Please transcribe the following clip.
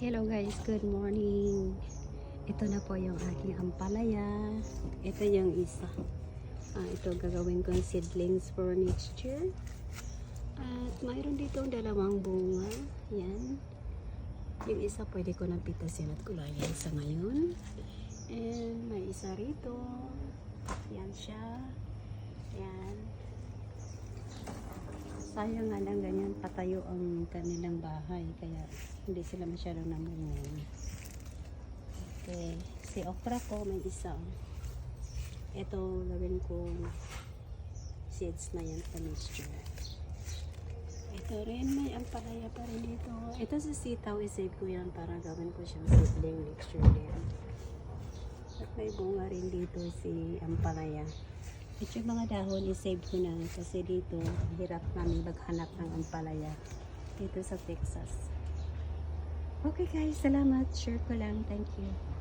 Hello guys, good morning. Ito na po yung aking ampalaya. Ito yung isa. Ah, ito gagawin kong seedlings for next year. At mayroon dito dalawang bunga. Yan. Yung isa pwede ko nang pitasin at gulayan sa ngayon. And may isa rito. Yan siya. Yan. Sayang nga lang ganyan patayo ang kanilang bahay kaya hindi sila masyadong namungan. Okay. Si okra ko may isa. Ito gawin ko seeds na yan sa mixture. Ito rin may ampalaya pa rin dito. Ito sa sitaw isave ko yan para gawin ko siyang seedling mixture din. At may bunga rin dito si ampalaya. At yung mga dahon, i-save ko na kasi dito, hirap namin maghanap ng ampalaya dito sa Texas. Okay guys, salamat. Share ko lang. Thank you.